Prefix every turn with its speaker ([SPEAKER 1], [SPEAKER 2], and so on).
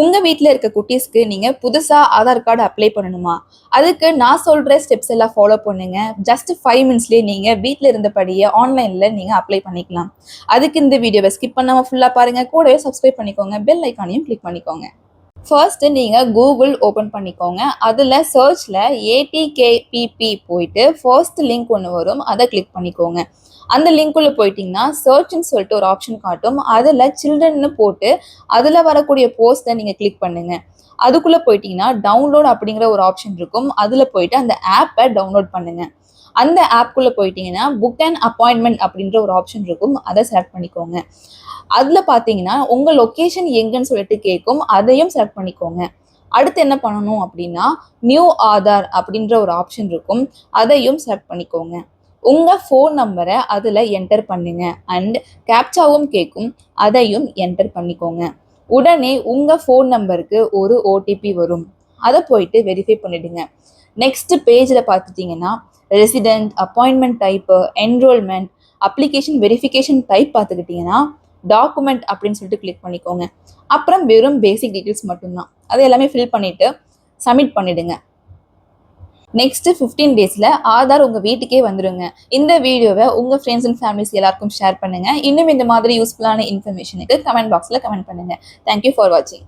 [SPEAKER 1] உங்கள் வீட்டில் இருக்க குட்டீஸ்க்கு நீங்கள் புதுசாக ஆதார் கார்டு அப்ளை பண்ணணுமா? அதுக்கு நான் சொல்கிற ஸ்டெப்ஸ் எல்லாம் ஃபாலோ பண்ணுங்க. ஜஸ்ட் ஃபைவ் மினிட்ஸ்லேயே நீங்கள் வீட்டில் இருந்தபடியே ஆன்லைனில் நீங்கள் அப்ளை பண்ணிக்கலாம். அதுக்கு இந்த வீடியோவை ஸ்கிப் பண்ணாம ஃபுல்லாக பாருங்க. கூடவே சப்ஸ்கிரைப் பண்ணிக்கோங்க. பெல் ஐக்கானையும் கிளிக் பண்ணிக்கோங்க. ஃபர்ஸ்ட்டு நீங்கள் கூகுள் ஓப்பன் பண்ணிக்கோங்க. அதில் சர்ச்சில் ஏடிகேபிபி போயிட்டு ஃபர்ஸ்ட் லிங்க் ஒன்று வரும். அதை கிளிக் பண்ணிக்கோங்க. அந்த லிங்க்குள்ளே போயிட்டீங்கன்னா சர்ச்னு சொல்லிட்டு ஒரு ஆப்ஷன் காட்டும். அதில் சில்ட்ரன்னு போட்டு அதில் வரக்கூடிய போஸ்ட்டை நீங்கள் கிளிக் பண்ணுங்கள் அதுக்குள்ளே போயிட்டீங்கன்னா டவுன்லோட் அப்படிங்கிற ஒரு ஆப்ஷன் இருக்கும். அதில் போயிட்டு அந்த ஆப்பை டவுன்லோட் பண்ணுங்க. அந்த ஆப்குள்ள போயிட்டீங்கன்னா புக் அண்ட் அப்பாயின்மெண்ட் அப்படின்ற ஒரு ஆப்ஷன் இருக்கும். அதை செலக்ட் பண்ணிக்கோங்க. அதில் பார்த்தீங்கன்னா உங்கள் லொக்கேஷன் எங்கன்னு சொல்லிட்டு கேட்கும் அதையும் செலக்ட் பண்ணிக்கோங்க. அடுத்து என்ன பண்ணணும் அப்படின்னா நியூ ஆதார் அப்படின்ற ஒரு ஆப்ஷன் இருக்கும். அதையும் செலக்ட் பண்ணிக்கோங்க. உங்கள் ஃபோன் நம்பரை அதில் என்டர் பண்ணுங்க. அண்ட் கேப்சாவும் கேட்கும் அதையும் என்டர் பண்ணிக்கோங்க. உடனே உங்கள் ஃபோன் நம்பருக்கு ஒரு ஓடிபி வரும். அதை போயிட்டு வெரிஃபை பண்ணிடுங்க. நெக்ஸ்ட் பேஜில் பார்த்துட்டிங்கன்னா resident appointment type enrolment application verification type பார்த்துக்கிட்டிங்கன்னா டாக்குமெண்ட் அப்படின்னு சொல்லிட்டு கிளிக் பண்ணிக்கோங்க. அப்புறம் வெறும் பேசிக் டீட்டெயில்ஸ் மட்டும்தான். அது எல்லாமே ஃபில் பண்ணிவிட்டு சப்மிட் பண்ணிவிடுங்க நெக்ஸ்ட் ஃபிஃப்டீன் டேஸில் ஆதார் உங்கள் வீட்டுக்கே வந்துருங்க. இந்த வீடியோவை உங்கள் ஃப்ரெண்ட்ஸ் அண்ட் ஃபேமிலிஸ் எல்லாருக்கும் ஷேர் பண்ணுங்கள் இன்னும் இந்த மாதிரி யூஸ்ஃபுல்லான இன்ஃபர்மேஷனுக்கு கமெண்ட் பாக்ஸில் கமெண்ட் பண்ணுங்கள் தேங்க்யூ ஃபார் வாட்சிங்